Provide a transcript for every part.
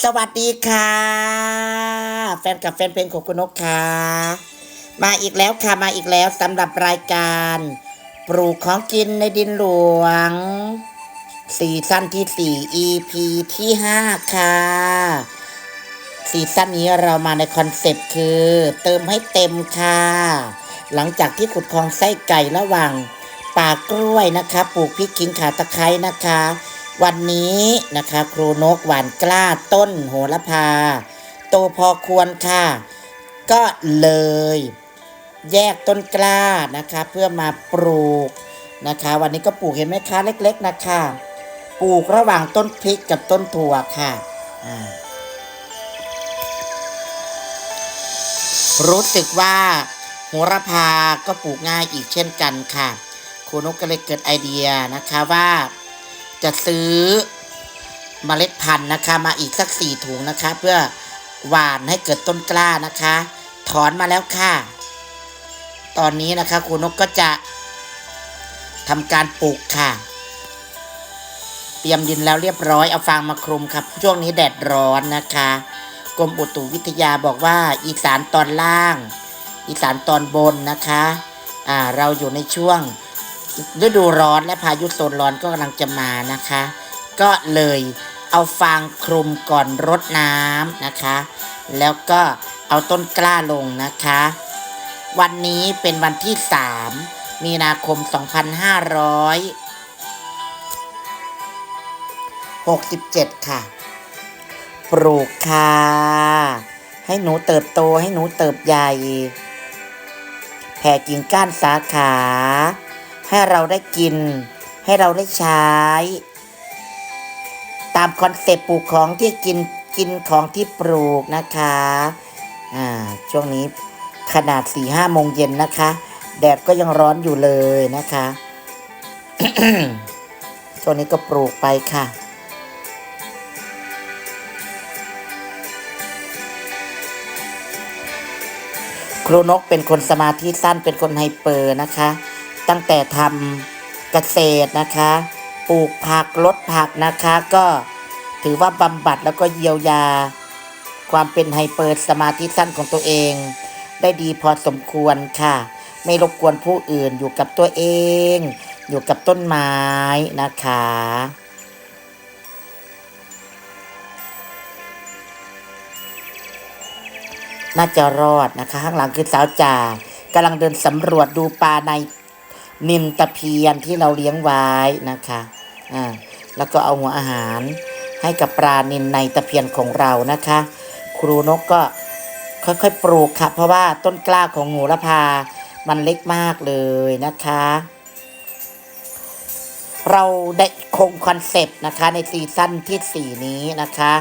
สวัสดีค่ะ แฟนกับแฟนเพลงของคุณนกค่ะ มาอีกแล้วค่ะมาอีกแล้วสำหรับรายการ ปลูกของกินในดินหลวงซีซั่นที่ 4 EP ที่ 5 ค่ะซีซั่นนี้เรามาในคอนเซปต์คือ เติมให้เต็มค่ะ หลังจากที่ขุดคลองไส้ไก่ระหว่างป่ากล้วยนะคะ ปลูกพริกขิงขาตะไคร้นะคะ วันนี้นะคะ ครูนกหวานกล้าต้นโหระพา โตพอควรค่ะ ก็เลย แยกต้นกล้านะคะ เพื่อมาปลูกนะคะ วันนี้ก็ปลูกเห็นไหมคะเล็ก ๆนะคะปลูกระหว่างต้นพริกกับต้นถั่วค่ะรู้สึกว่าโหระพาก็ปลูกง่ายอีกเช่นกันค่ะครูนกก็เลยเกิดไอเดียนะคะว่า จะซื้อเมล็ดพันธุ์นะคะ มาอีกสักสี่ถุงนะคะ เพื่อหว่านให้เกิดต้นกล้านะคะ ถอนมาแล้วค่ะ ตอนนี้นะคะครูนกก็จะทำการปลูกค่ะ เตรียมดินแล้วเรียบร้อยเอาฟางมาคลุมครับ ช่วงนี้แดดร้อนนะคะ กรมอุตุวิทยาบอกว่าอีสานตอนล่าง อีสานตอนบนนะคะ อ่าเราอยู่ในช่วง ฤดูร้อนและพายุโซนร้อนก็กำลังจะมานะคะ ก็เลยเอาฟางคลุมก่อนรดน้ำนะคะ แล้วก็เอาต้นกล้าลงนะคะ วันนี้เป็นวันที่ 3 มีนาคม 2567 ค่ะ ปลูกค่ะ ให้หนูเติบโตให้หนูเติบใหญ่ แผ่กิ่งก้านสาขา ให้เราได้กิน ให้เราได้ใช้ ตามคอนเซปต์ปลูกของที่กินกินของที่ปลูกนะคะอ่าช่วงนี้ขนาดสี่ห้าโมงเย็นนะคะ แดดก็ยังร้อนอยู่เลยนะคะช่วงนี้ก็ปลูกไปค่ะครูนกเป็นคนสมาธิสั้นเป็นคนไฮเปอร์นะคะ ตั้งแต่ทำเกษตรนะคะ ปลูกผักลดผักนะคะ ก็ถือว่าบำบัดแล้วก็เยียวยา ความเป็นไฮเปอร์สมาธิสั้นของตัวเอง ได้ดีพอสมควรค่ะ ไม่รบกวนผู้อื่นอยู่กับตัวเอง อยู่กับต้นไม้นะคะน่าจะรอดนะคะ ข้างหลังคือสาวจ่ากำลังเดินสำรวจดูปลาใน นินตะเพียนที่เราเลี้ยงไว้นะคะอ่าแล้วก็เอาหัวอาหารให้กับปลานินในตะเพียนของเรานะคะ ครูนกก็ค่อยๆปลูกค่ะ เพราะว่าต้นกล้าของโหระพา มันเล็กมากเลยนะคะ เราได้คงคอนเซปต์นะคะในซีซั่นที่ 4 นี้นะคะ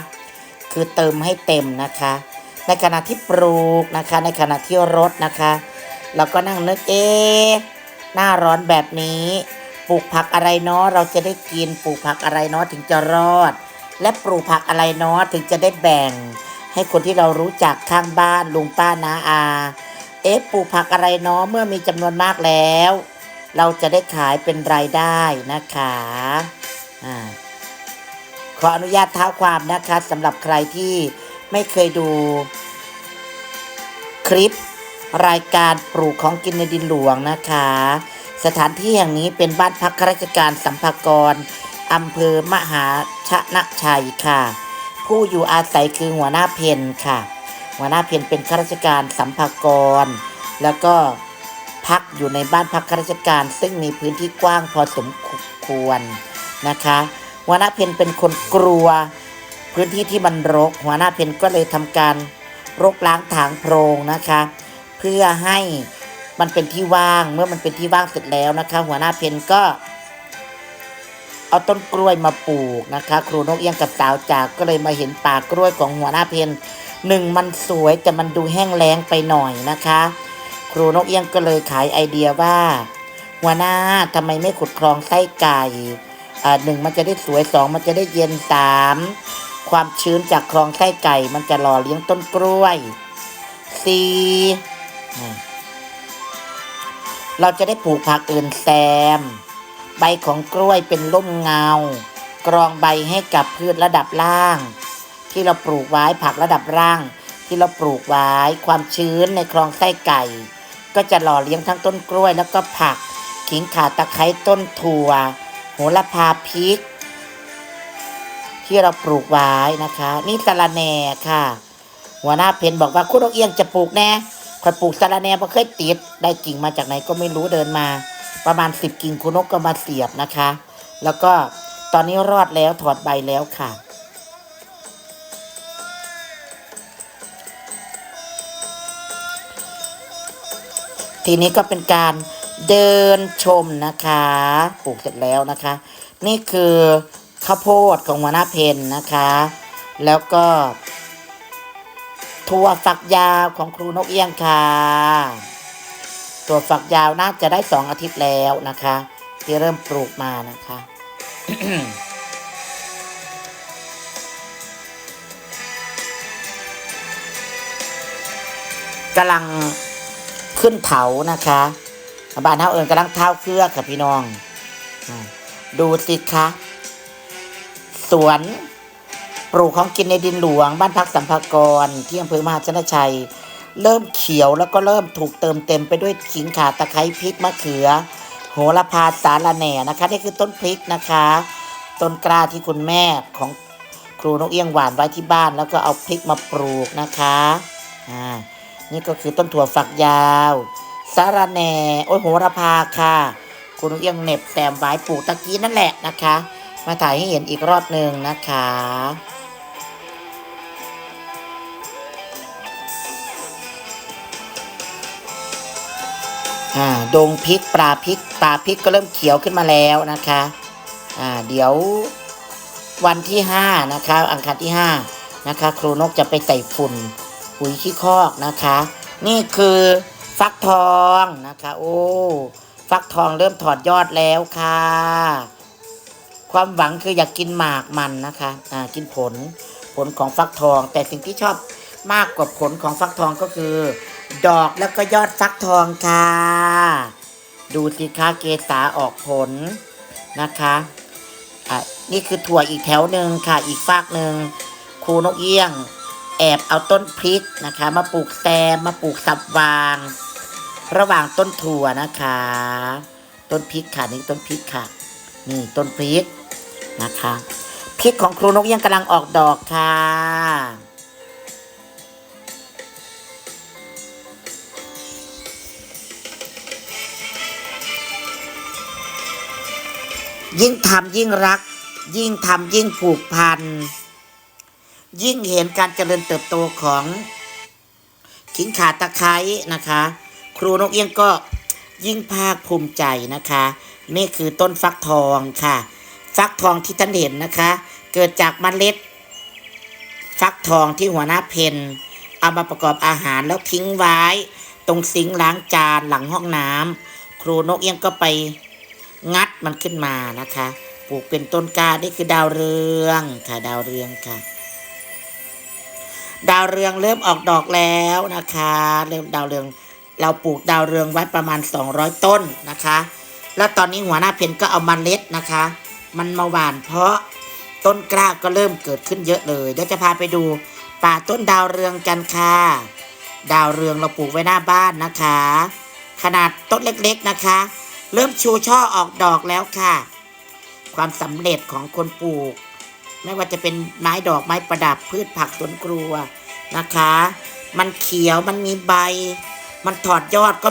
คือเติมให้เต็มนะคะ ในขณะที่ปลูกนะคะ ในขณะที่รดนะคะ เราก็นั่งนึกเอ๊ะ หน้าร้อนแบบนี้ปลูกผักอะไรเนาะเราจะได้กินปลูกผักอะไรเนาะถึงจะรอด และปลูกผักอะไรเนาะถึงจะได้แบ่ง ให้คนที่เรารู้จักข้างบ้านลุงป้านาอา เอ๊ะปลูกผักอะไรเนาะเมื่อมีจำนวนมากแล้ว เราจะได้ขายเป็นรายได้นะคะอ่าขออนุญาตเท้าความนะคะสำหรับใครที่ไม่เคยดูคลิป รายการปลูกของกินในดินหลวงนะคะ สถานที่แห่งนี้เป็นบ้านพักข้าราชการสัมภากรอำเภอมหาชนะชัยค่ะ ผู้อยู่อาศัยคือหัวหน้าเพนค่ะ หัวหน้าเพนเป็นข้าราชการสัมภากร แล้วก็พักอยู่ในบ้านพักข้าราชการ ซึ่งมีพื้นที่กว้างพอสมควรนะคะหัวหน้าเพนเป็นคนกลัว พื้นที่ที่มันรก หัวหน้าเพนก็เลยทำการรกล้างถางโพรงนะคะ เพื่อให้มันเป็นที่ว่างเมื่อมันเป็นที่ว่างเสร็จแล้วนะคะ หัวหน้าเพนก็เอาต้นกล้วยมาปลูกนะคะ ครูนกเอี้ยงกับสาวจากก็เลยมาเห็นป่ากล้วยของหัวหน้าเพนหนึ่งมันสวยแต่มันดูแห้งแล้งไปหน่อยนะคะ ครูนกเอี้ยงก็เลยขายไอเดียว่า หัวหน้าทำไมไม่ขุดคลองไส้ไก่อ่าหนึ่งมันจะได้สวยสองมันจะได้เย็นสามความชื้นจากคลองไส้ไก่ มันจะหล่อเลี้ยงต้นกล้วยสี่ เราจะได้ปลูกผักอื่นแซม ใบของกล้วยเป็นร่มเงา กรองใบให้กับพืชระดับล่าง ที่เราปลูกไว้ผักระดับร่าง ที่เราปลูกไว้ความชื้นในคลองไส้ไก่ ก็จะหล่อเลี้ยงทั้งต้นกล้วยแล้วก็ผัก ขิงข่าตะไคร้ต้นถั่ว โหระพาพริก ที่เราปลูกไว้นะคะ นี่สะระแหน่ค่ะ หัวหน้าเพนบอกว่าคุณนกเอียงจะปลูกแน่ คอยปลูกสะระแหน่พอเคยติด ได้กิ่งมาจากไหนก็ไม่รู้เดินมา ประมาณสิบกิ่งคุณนกก็มาเสียบนะคะ แล้วก็ตอนนี้รอดแล้วถอดใบแล้วค่ะ ทีนี้ก็เป็นการเดินชมนะคะ ปลูกเสร็จแล้วนะคะ นี่คือข้าวโพดของหัวหน้าเพนนะคะ แล้วก็ ถั่วฝักยาวของครูนกเอี้ยงค่ะถั่วฝักยาวน่าจะได้สองอาทิตย์แล้วนะคะ ที่เริ่มปลูกมานะคะกำลังขึ้นเถานะคะบ้านเฮาเอิญกำลังเท้าเครือค่ะพี่น้อง ดูสิคะ สวน ปลูกของกินในดินหลวง บ้านพักสัมภากรที่อำเภอมหาชนชัย เริ่มเขียวแล้วก็เริ่มถูกเติมเต็มไปด้วยขิงข่าตะไคร้พริกมะเขือ โหระพาสาระแหน่นะคะนี่คือต้นพริกนะคะ ต้นกล้าที่คุณแม่ของครูนกเอี้ยงหวานไว้ที่บ้าน แล้วก็เอาพริกมาปลูกนะคะอ่านี่ก็คือต้นถั่วฝักยาวสาระแหน่โอ้ยโหระพาค่ะคุณนกเอี้ยงเหน็บแต้มไว้ปลูกตะกี้นั่นแหละนะคะ มาถ่ายให้เห็นอีกรอบหนึ่งนะคะ อ่าดงพริกปลาพริกปลาพริกก็เริ่มเขียวขึ้นมาแล้วนะคะอ่าเดี๋ยววันที่ห้านะคะอังคารที่ห้านะคะครูนกจะไปใส่ฝุ่นปุ๋ยขี้คอกนะคะ นี่คือฟักทองนะคะโอ้ฟักทองเริ่มถอดยอดแล้วค่ะ ความหวังคืออยากกินหมากมันนะคะอ่ากินผลผลของฟักทอง แต่สิ่งที่ชอบมากกว่าผลของฟักทองก็คือ ดอกแล้วก็ยอดฟักทองค่ะ ดูสิคะเกษาออกผลนะคะอะนี่คือถั่วอีกแถวหนึ่งค่ะ อีกฝากหนึ่งครูนกเอี้ยง แอบเอาต้นพริกนะคะ มาปลูกแซมมาปลูกสับวาง ระหว่างต้นถั่วนะคะ ต้นพริกค่ะนี่ต้นพริกค่ะ นี่ต้นพริกนะคะพริกของครูนกเอี้ยงกำลังออกดอกค่ะ ยิ่งทำยิ่งรัก ยิ่งทำยิ่งผูกพัน ยิ่งเห็นการเจริญเติบโตของขิงขาตะไคร้นะคะ ครูนกเอี้ยงก็ยิ่งภาคภูมิใจนะคะ นี่คือต้นฟักทองค่ะ ฟักทองที่ท่านเห็นนะคะ เกิดจากเมล็ด ฟักทองที่หัวหน้าเพนเอามาประกอบอาหารแล้วทิ้งไว้ ตรงซิงค์ล้างจานหลังห้องน้ำครูนกเอี้ยงก็ไป งัดมันขึ้นมานะคะ ปลูกเป็นต้นกล้านี่คือดาวเรืองค่ะ ดาวเรืองค่ะ ดาวเรืองเริ่มออกดอกแล้วนะคะ เริ่มดาวเรือง เราปลูกดาวเรืองไว้ประมาณ 200 ต้นนะคะ แล้วตอนนี้หัวหน้าเพนก็เอามาเล็ดนะคะ มันมาหว่านเพราะต้นกล้าก็เริ่มเกิดขึ้นเยอะเลยเดี๋ยวจะพาไปดูป่าต้นดาวเรืองกันค่ะ ดาวเรืองเราปลูกไว้หน้าบ้านนะคะ ขนาดต้นเล็กๆนะคะ เริ่มชูช่อออกดอกแล้วค่ะ ความสำเร็จของคนปลูก ไม่ว่าจะเป็นไม้ดอกไม้ประดับพืชผักสวนครัวนะคะ มันเขียวมันมีใบ มันถอดยอดก็